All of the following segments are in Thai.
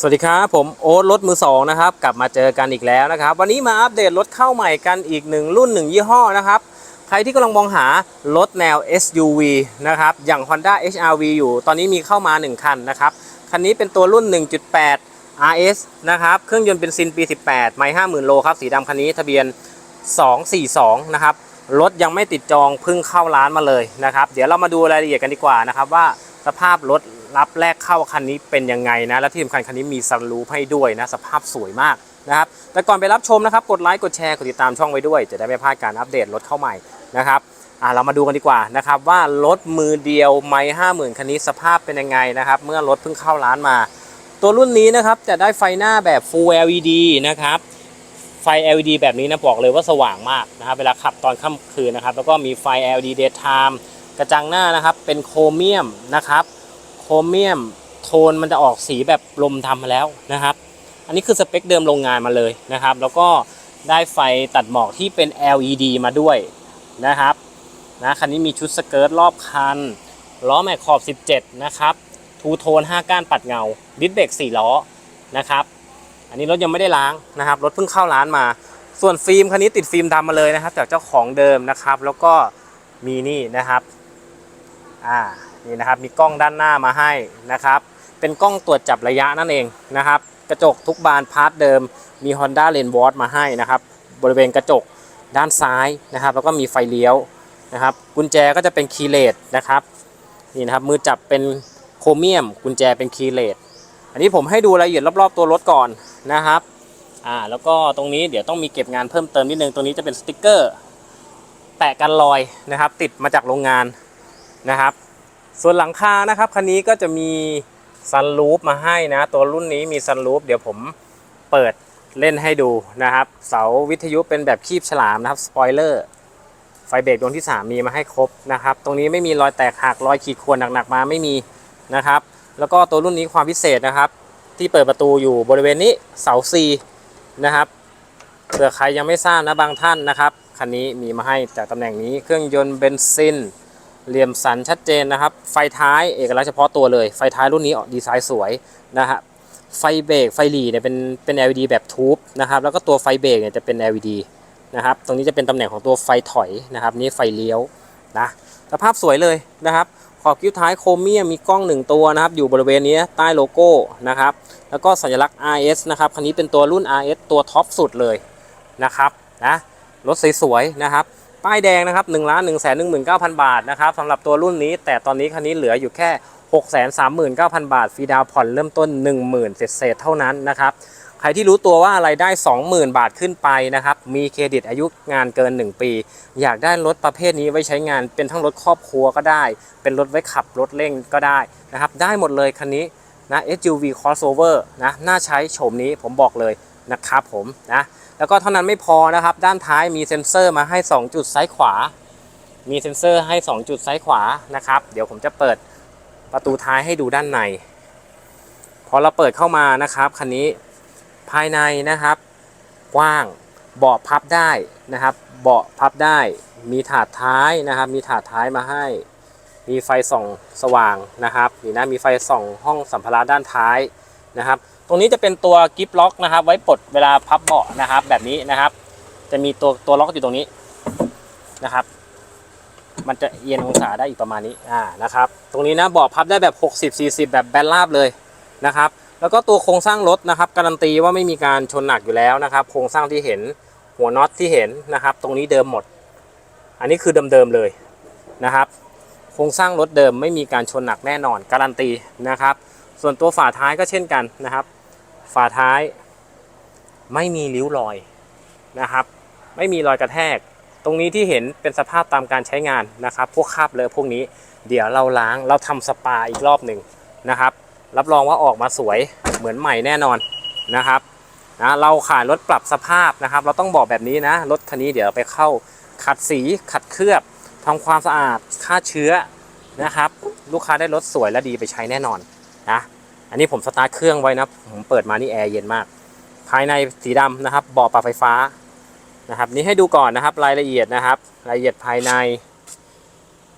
สวัสดีครับผมโอ๊ตรถมือสองนะครับกลับมาเจอกันอีกแล้วนะครับ วันนี้มาอัปเดตรถเข้าใหม่กันอีกหนึ่งรุ่นหนึ่งยี่ห้อนะครับ ใครที่กำลังมองหารถแนว SUV นะครับอย่าง Honda HRV อยู่ ตอนนี้มีเข้ามา 1 คันนะครับ คันนี้เป็นตัวรุ่น 1.8 RS นะครับเครื่องยนต์เป็นซินปี 18 ไม่50,000 โลครับสีดำคันนี้ทะเบียน 242 นะครับรถยังไม่ติดจองเพิ่งเข้าร้านมาเลยนะครับ เดี๋ยวเรามาดูรายละเอียดกันดีกว่านะครับว่าสภาพรถ รับแรกเข้าคันนี้เป็นยังไงนะ และที่สำคัญคันนี้มีซันรูฟให้ด้วยนะ สภาพสวยมากนะครับ แต่ก่อนไปรับชมนะครับ กดไลค์ กดแชร์ กดติดตามช่องไว้ด้วย จะได้ไม่พลาดการอัปเดตรถเข้าใหม่นะครับอ่าเรามาดูกันดีกว่านะครับว่ารถมือเดียวไม่ห้าหมื่นคันนี้สภาพเป็นยังไงนะครับ เมื่อรถเพิ่งเข้าร้านมา ตัวรุ่นนี้นะครับจะได้ไฟหน้าแบบ Full LED นะครับไฟ LED แบบนี้นะบอกเลยว่าสว่างมากนะครับเวลาขับตอนค่ำคืนนะครับ แล้วก็มีไฟ LED daytime กระจังหน้านะครับเป็นโครเมียมนะครับ โครเมียมโทนมันจะออกสีแบบลมทำมาแล้วนะครับ อันนี้คือสเปคเดิมโรงงานมาเลยนะครับ แล้วก็ได้ไฟตัดหมอกที่เป็น LED มาด้วยนะครับนะคันนี้มีชุดสเกิร์ตรอบคัน ล้อแม็กขอบ 17 นะครับทูโทน 5 ก้านปัดเงา ดิสเบรก4 ล้อนะครับ อันนี้รถยังไม่ได้ล้างนะครับ รถเพิ่งเข้าร้านมา ส่วนฟิล์มคันนี้ติดฟิล์มดำมาเลยนะครับ จากเจ้าของเดิมนะครับ แล้วก็มีนี่นะครับ อ่า นี่นะครับมีกล้องด้านหน้ามาให้นะครับ เป็นกล้องตรวจจับระยะนั่นเองนะครับ กระจกทุกบานพาร์ทเดิมมี Honda l a n w a t มาให้นะครับ บริเวณกระจกด้านซ้ายนะครับ แล้วก็มีไฟเลี้ยวนะครับ กุญแจก็จะเป็นคีย์เลสนะครับนี่นะครับมือจับเป็นโครเมียม กุญแจเป็นคีย์เลสอันนี้ผมให้ดูรายละเอียดรอบๆตัวรถก่อนนะครับอ่าแล้วก็ตรงนี้เดี๋ยวต้องมีเก็บงานเพิ่มเติมนิดนึงตรงนี้จะเป็นสติกเกอร์แปะกันรอยนะครับ ติดมาจากโรงงานนะครับ ส่วนหลังคานะครับคันนี้ก็จะมีซันรูฟมาให้นะ ตัวรุ่นนี้มีซันรูฟเดี๋ยวผมเปิดเล่นให้ดูนะครับ เสาวิทยุเป็นแบบคีบฉลามนะครับสปอยเลอร์ไฟเบรกดวงที่ 3 มีมาให้ครบนะครับ ตรงนี้ไม่มีรอยแตกหักรอยขีดข่วนหนักๆมาไม่มีนะครับ แล้วก็ตัวรุ่นนี้ความพิเศษนะครับ ที่เปิดประตูอยู่บริเวณนี้เสา C นะครับเผื่อใครยังไม่ทราบนะบางท่านนะครับคันนี้มีมาให้จากตำแหน่งนี้เครื่องยนต์เบนซิน เหลี่ยมสันชัดเจนนะครับ ไฟท้ายเอกลักษณ์เฉพาะตัวเลย ไฟท้ายรุ่นนี้ออกดีไซน์สวยนะฮะไฟเบรกไฟหลีเนี่ยเป็นเป็น LED แบบทูบนะครับแล้วก็ตัวไฟเบรกเนี่ยจะเป็น LED นะครับตรงนี้จะเป็นตำแหน่งของตัวไฟถอยนะครับนี่ไฟเลี้ยวนะสภาพสวยเลยนะครับขอบคิ้วท้ายโครเมียมมีกล้องหนึ่งตัวนะครับอยู่บริเวณนี้ใต้โลโก้นะครับแล้วก็สัญลักษณ์ RS นะครับคันนี้เป็นตัวรุ่น RS ตัวท็อปสุดเลยนะครับนะรถสวยๆนะครับ ป้ายแดงนะครับ1ล้าน1 1 9 0 0 0 บาทนะครับสำหรับตัวรุ่นนี้ แต่ตอนนี้คันนี้เหลืออยู่แค่ 6 3 9 0 0 0 บาทฟรีดาวผ่อนเริ่มต้น 10,000เศษๆเท่านั้นนะครับใครที่รู้ตัวว่าอะไรได้ 20,000 บาทขึ้นไปนะครับ มีเครดิตอายุงานเกิน 1 ปี อยากได้รถประเภทนี้ไว้ใช้งานเป็นทั้งรถครอบครัวก็ได้ เป็นรถไว้ขับรถเร่งก็ได้นะครับ ได้หมดเลยคันนี้นะ SUV crossover นะ น่าใช้โฉมนี้ผมบอกเลยนะครับผมนะ แล้วก็เท่านั้นไม่พอนะครับ ด้านท้ายมีเซ็นเซอร์มาให้ 2 จุดซ้ายขวา มีเซ็นเซอร์ให้ 2 จุดซ้ายขวานะครับ เดี๋ยวผมจะเปิดประตูท้ายให้ดูด้านใน พอเราเปิดเข้ามานะครับคันนี้ภายในนะครับ กว้างเบาะพับได้นะครับ เบาะพับได้ มีถาดท้ายนะครับ มีถาดท้ายมาให้ มีไฟส่องสว่างนะครับนี่นะมีไฟส่องห้องสัมภาระด้านท้ายนะครับ ตรงนี้จะเป็นตัวกิฟล็อกนะครับ ไว้ปลดเวลาพับเบาะนะครับ แบบนี้นะครับ จะมีตัวตัวล็อกอยู่ตรงนี้นะครับ มันจะเอียงองศาได้อีกประมาณนี้อ่านะครับ ตรงนี้นะเบาะพับได้แบบ 60 40 แบบแบนราบเลยนะครับ แล้วก็ตัวโครงสร้างรถนะครับ การันตีว่าไม่มีการชนหนักอยู่แล้วนะครับ โครงสร้างที่เห็นหัวน็อตที่เห็นนะครับ ตรงนี้เดิมหมด อันนี้คือเดิมๆเลยนะครับ โครงสร้างรถเดิมไม่มีการชนหนักแน่นอน การันตีนะครับ ส่วนตัวฝาท้ายก็เช่นกันนะครับ ฝาท้ายไม่มีริ้วรอยนะครับ ไม่มีรอยกระแทก ตรงนี้ที่เห็นเป็นสภาพตามการใช้งานนะครับ พวกคราบเลอะพวกนี้เดี๋ยวเราล้างเราทำสปาอีกรอบหนึ่งนะครับ รับรองว่าออกมาสวยเหมือนใหม่แน่นอนนะครับนะเราขายรถปรับสภาพนะครับ เราต้องบอกแบบนี้นะรถคันนี้เดี๋ยวไปเข้าขัดสีขัดเคลือบทำความสะอาดฆ่าเชื้อนะครับ ลูกค้าได้รถสวยและดีไปใช้แน่นอน นะอันนี้ผมสตาร์ทเครื่องไว้นะผมเปิดมานี่แอร์เย็นมาก ภายในสีดำนะครับเบาะปรับไฟฟ้านะครับ นี่ให้ดูก่อนนะครับรายละเอียดนะครับ รายละเอียดภายใน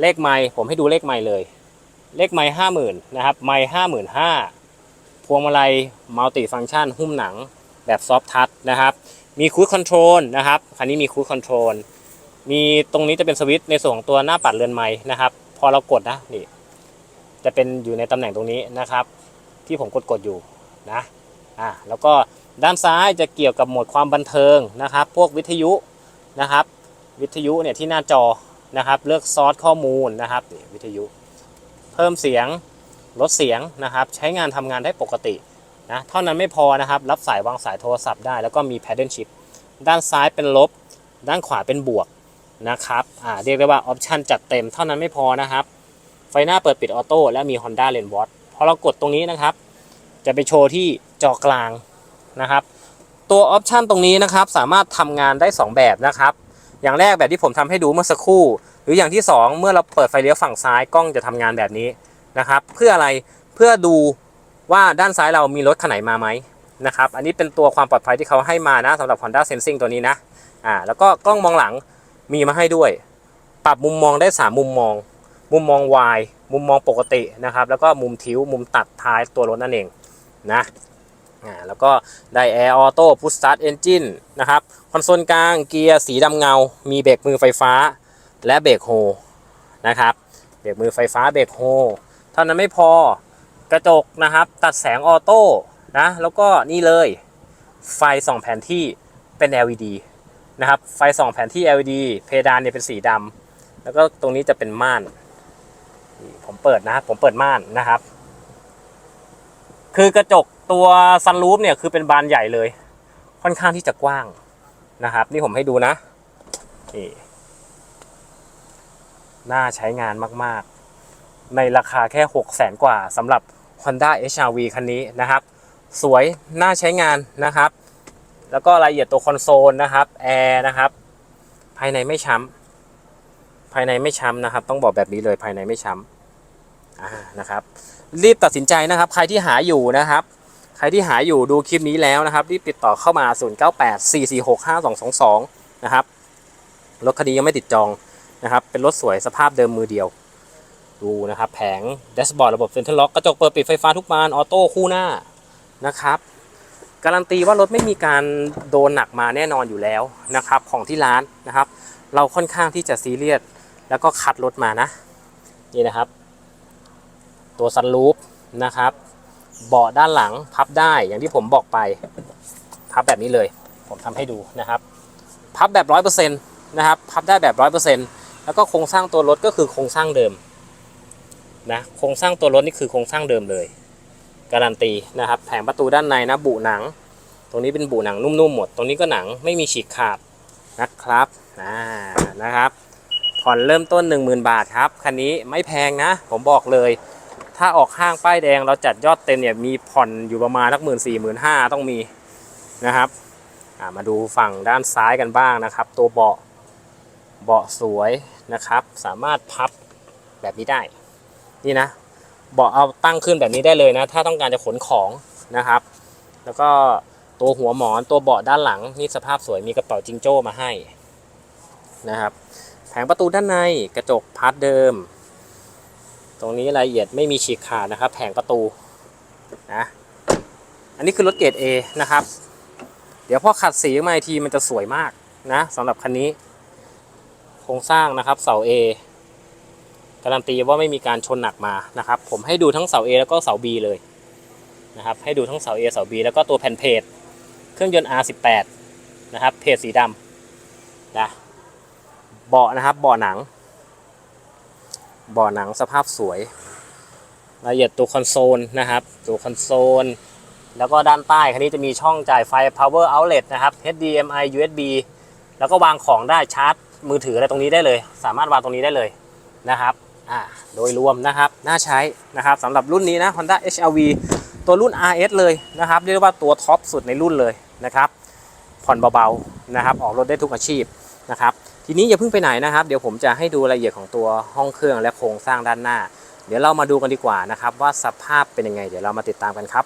เลขไม้ผมให้ดูเลขไม้เลย เลขไม้ห้าหมื่นนะครับไม้ห้าหมื่นห้าพวงมาลัยมัลติฟังชัน หุ้มหนังแบบซอฟทัชนะครับมีคู i คอนโทรลนะครับคันนี้มีคู i คอนโทรลมีตรงนี้จะเป็นสวิตช์ในส่วนของตัวหน้าปัดเรือนไม้นะครับ พอเรากดนะนี่ จะเป็นอยู่ในตำแหน่งตรงนี้นะครับ ที่ผมกดกดๆอยู่นะอ่าแล้วก็ด้านซ้ายจะเกี่ยวกับโหมดความบันเทิงนะครับ พวกวิทยุนะครับ วิทยุเนี่ยที่หน้าจอนะครับ เลือกซอสข้อมูลนะครับนี่วิทยุ เพิ่มเสียงลดเสียงนะครับ ใช้งานทำงานได้ปกตินะเท่านั้นไม่พอนะครับ รับสายวางสายโทรศัพท์ได้ แล้วก็มี paddle shift ด้านซ้ายเป็นลบ ด้านขวาเป็นบวกนะครับอ่าเรียกได้ว่าออปชันจัดเต็มเท่านั้นไม่พอนะครับ ไฟหน้าเปิดปิดออโต้และมี Honda Lane Watch พอเรากดตรงนี้นะครับ จะไปโชว์ที่จอกลางนะครับ ตัวออปชันตรงนี้นะครับ สามารถทำงานได้ 2 แบบนะครับ อย่างแรกแบบที่ผมทำให้ดูเมื่อสักครู่ หรืออย่างที่ 2 เมื่อเราเปิดไฟเลี้ยวฝั่งซ้ายกล้องจะทำงานแบบนี้นะครับ เพื่ออะไรเพื่อดูว่าด้านซ้ายเรามีรถคันไหนมาไหมนะครับ อันนี้เป็นตัวความปลอดภัยที่เขาให้มานะสำหรับ Honda Sensing ตัวนี้นะ อ่า แล้วก็กล้องมองหลังมีมาให้ด้วย ปรับมุมมองได้ 3 มุมมอง มุมมอง Y มุมมองปกตินะครับ แล้วก็มุมทิ้วมุมตัดท้ายตัวรถนั่นเองนะแล้วก็ได้ Air Auto Push Start Engine นะครับคอนโซลกลางเกียร์สีดำเงา มีเบรกมือไฟฟ้า และเบรกโฮนะครับเบรกมือไฟฟ้าเบรกโฮเท่านั้นไม่พอกระจกนะครับ ตัดแสงออโต้นะแล้วก็นี่เลยไฟส่องแผนที่เป็น LED นะครับไฟส่องแผนที่ LED เพดานเนี่ยเป็นสีดำแล้วก็ตรงนี้จะเป็นม่าน ผมเปิดนะผมเปิดม่านนะครับ คือกระจกตัวซันรูฟเนี่ยคือเป็นบานใหญ่เลย ค่อนข้างที่จะกว้างนะครับ นี่ผมให้ดูนะนี่น่าใช้งานมากๆ ในราคาแค่ 6 0แสนกว่าสำหรับ Honda HR-V คันนี้นะครับ สวยน่าใช้งานนะครับ แล้วก็รายละเอียดตัวคอนโซลนะครับแอร์นะครับ ภายในไม่ช้ำภายในไม่ช้ำนะครับ ต้องบอกแบบนี้เลยภายในไม่ช้ำ นะครับ รีบตัดสินใจนะครับ ใครที่หาอยู่นะครับ ใครที่หาอยู่ดูคลิปนี้แล้วนะครับ รีบติดต่อเข้ามา 0984465222 นะครับ รถคันนี้ยังไม่ติดจองนะครับ เป็นรถสวยสภาพเดิมมือเดียว ดูนะครับ แผงแดชบอร์ดระบบเซ็นทรัลล็อกกระจกเปิดปิดไฟฟ้าทุกบาน ออโต้คู่หน้านะครับการันตีว่ารถไม่มีการโดนหนักมาแน่นอนอยู่แล้วนะครับ ของที่ร้านนะครับ เราค่อนข้างที่จะซีเรียสแล้วก็คัดรถมานะ นี่นะครับ ตัวซันรูฟนะครับเบาะด้านหลังพับได้อย่างที่ผมบอกไป พับแบบนี้เลย ผมทำให้ดูนะครับ พับแบบร้อยเปอร์เซ็นต์นะครับ พับได้แบบร้อยเปอร์เซ็นต์แล้วก็โครงสร้างตัวรถก็คือโครงสร้างเดิมนะโครงสร้างตัวรถนี่คือโครงสร้างเดิมเลยการันตีนะครับ แผงประตูด้านในนะบุหนัง ตรงนี้เป็นบุหนังนุ่มๆหมด ตรงนี้ก็หนังไม่มีฉีกขาดนะครับอ่านะครับผ่อนเริ่มต้น 10,000 บาทครับคันนี้ไม่แพงนะ ผมบอกเลย ถ้าออกห้างป้ายแดงเราจัดยอดเต็มเนี่ยมีผ่อนอยู่ประมาณสักหมื่นสี่หมื่นห้าต้องมีนะครับมาดูฝั่งด้านซ้ายกันบ้างนะครับ ตัวเบาะเบาะสวยนะครับ สามารถพับแบบนี้ได้ นี่นะเบาะเอาตั้งขึ้นแบบนี้ได้เลยนะ ถ้าต้องการจะขนของนะครับ แล้วก็ตัวหัวหมอนตัวเบาะด้านหลังนี่สภาพสวยมีกระเป๋าจิงโจ้มาให้นะครับ แผงประตูด้านในกระจกพาร์ทเดิม ตรงนี้รายละเอียดไม่มีฉีกขาดนะครับ แผงประตูนะอันนี้คือรถเกรด A นะครับ เดี๋ยวพอขัดสีมาทีมันจะสวยมากนะสำหรับคันนี้ โครงสร้างนะครับเสา A การันตีว่าไม่มีการชนหนักมานะครับ ผมให้ดูทั้งเสา A แล้วก็เสา B เลยนะครับ ให้ดูทั้งเสา A เสา B แล้วก็ตัวแผ่นเพจเครื่องยนต์ R18 นะครับเพจสีดำนะเบาะนะครับเบาะหนัง บาะหนังสภาพสวยรายละเอียดตัวคอนโซลนะครับ ตัวคอนโซล แล้วก็ด้านใต้คันนี้จะมีช่องจ่ายไฟ power outlet นะครับ HDMI USB แล้วก็วางของได้ชาร์จ มือถืออะไรตรงนี้ได้เลย สามารถวางตรงนี้ได้เลยนะครับอ่าโดยรวมนะครับ น่าใช้นะครับสำหรับรุ่นนี้นะ Honda HR-V ตัวรุ่น RS เลยนะครับ เรียกว่าตัวท็อปสุดในรุ่นเลยนะครับ ผ่อนเบาๆนะครับ ออกรถได้ทุกอาชีพนะครับ ทีนี้อย่าเพิ่งไปไหนนะครับ เดี๋ยวผมจะให้ดูรายละเอียดของตัวห้องเครื่องและโครงสร้างด้านหน้า เดี๋ยวเรามาดูกันดีกว่านะครับว่าสภาพเป็นยังไง เดี๋ยวเรามาติดตามกันครับ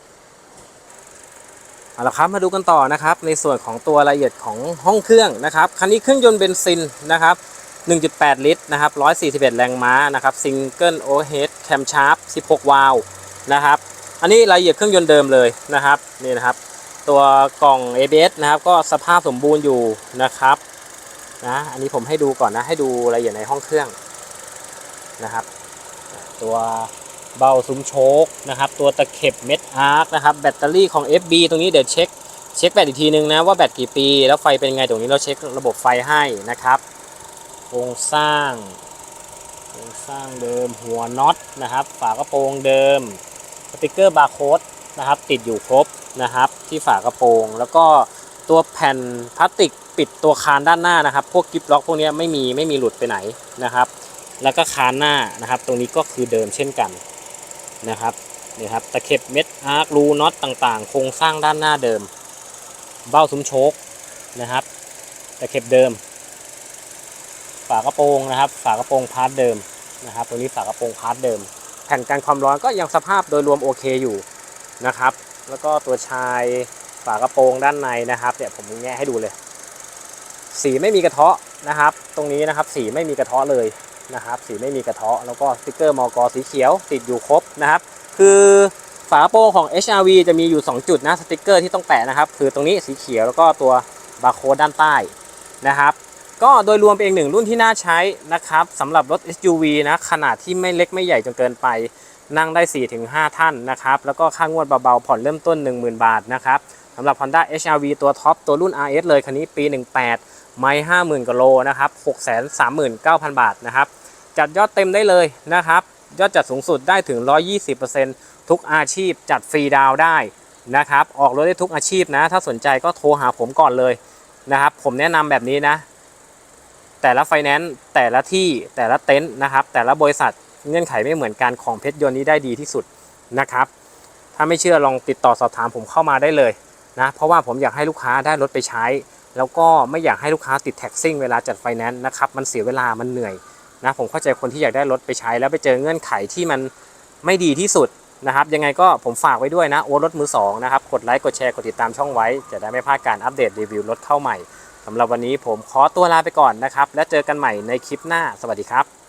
เอาละครับมาดูกันต่อนะครับในส่วนของตัวรายละเอียดของห้องเครื่องนะครับคันนี้เครื่องยนต์เบนซินนะครับ 1.8 ลิตรนะครับ 141 แรงม้านะครับซิงเกิลโอเฮดแคมชาร์ป16 วาล์วนะครับอันนี้รายละเอียดเครื่องยนต์เดิมเลยนะครับนี่นะครับ ตัวกล่อง ABS นะครับก็สภาพสมบูรณ์อยู่นะครับ นะอันนี้ผมให้ดูก่อนนะให้ดูรายละเอียดในห้องเครื่องนะครับ ตัวเบาซุ้มโชคนะครับ ตัวตะเข็บเม็ดอาร์คนะครับแบตเตอรี่ของ FB ตรงนี้เดี๋ยวเช็คเช็คแบตอีกทีนึงนะว่าแบตกี่ปีแล้วไฟเป็นไงตรงนี้เราเช็คระบบไฟให้นะครับโครงสร้างโครงสร้างเดิมหัวน็อตนะครับ ฝากระโปรงเดิมสติกเกอร์บาร์โค้ดนะครับติดอยู่ครบนะครับที่ฝากระโปรง แล้วก็ตัวแผ่นพลาสติก ปิดตัวคานด้านหน้านะครับ พวกกิฟล็อกพวกนี้ไม่มีไม่มีหลุดไปไหนนะครับ แล้วก็คานหน้านะครับ ตรงนี้ก็คือเดิมเช่นกันนะครับนี่ครับตะเข็บเม็ดอาร์ครูน็อตต่างๆ โครงสร้างด้านหน้าเดิม เบ้าซุ้มโชคนะครับตะเข็บเดิม ฝากระโปรงนะครับ ฝากระโปรงพาร์ทเดิมนะครับ ตรงนี้ฝากระโปรงพาร์ทเดิม แผ่นกันความร้อนก็ยังสภาพโดยรวมโอเคอยู่นะครับ แล้วก็ตัวชายฝากระโปรงด้านในนะครับเนี่ยผมแงะให้ดูเลย สีไม่มีกระเทาะนะครับ ตรงนี้นะครับสีไม่มีกระเทาะเลยนะครับ สีไม่มีกระเทาะแล้วก็สติกเกอร์มอกสีเขียวติดอยู่ครบนะครับ คือฝาโปรงของ HRV จะมีอยู่ 2 จุดนะสติกเกอร์ที่ต้องแปะนะครับ คือตรงนี้สีเขียวแล้วก็ตัวบาร์โค้ดด้านใต้นะครับ ก็โดยรวมเป็นอีกหนึ่งรุ่นที่น่าใช้นะครับสำหรับรถ SUV นะขนาดที่ไม่เล็กไม่ใหญ่จนเกินไปนั่งได้ 4-5 ท่านนะครับ แล้วก็ค่างวดเบาๆ ผ่อนเริ่มต้น 10,000 บาทนะครับสำหรับ Honda HRV ตัวท็อปตัวรุ่น RS เลยคันนี้ปี 18 ไม่50,000กว่าโลนะครับ639,000บาทนะครับ จัดยอดเต็มได้เลยนะครับ ยอดจัดสูงสุดได้ถึง 120%ทุกอาชีพจัดฟรีดาวได้นะครับ ออกรถได้ทุกอาชีพนะ ถ้าสนใจก็โทรหาผมก่อนเลยนะครับ ผมแนะนำแบบนี้นะ แต่ละไฟแนนซ์แต่ละที่แต่ละเต็นท์นะครับ แต่ละบริษัทเงื่อนไขไม่เหมือนกันของเพชรยนต์นี้ได้ดีที่สุดนะครับ ถ้าไม่เชื่อลองติดต่อสอบถามผมเข้ามาได้เลยนะ เพราะว่าผมอยากให้ลูกค้าได้รถไปใช้ แล้วก็ไม่อยากให้ลูกค้าติดแท็กซิ่งเวลาจัดไฟแนนซ์นะครับ มันเสียเวลามันเหนื่อยนะผมเข้าใจคนที่อยากได้รถไปใช้ แล้วไปเจอเงื่อนไขที่มันไม่ดีที่สุดนะครับ ยังไงก็ผมฝากไว้ด้วยนะโอรถมือสองนะครับกดไลค์กดแชร์กดติดตามช่องไว้ จะได้ไม่พลาดการอัปเดตรีวิวรถเข้าใหม่สำหรับวันนี้ผมขอตัวลาไปก่อนนะครับ และเจอกันใหม่ในคลิปหน้าสวัสดีครับ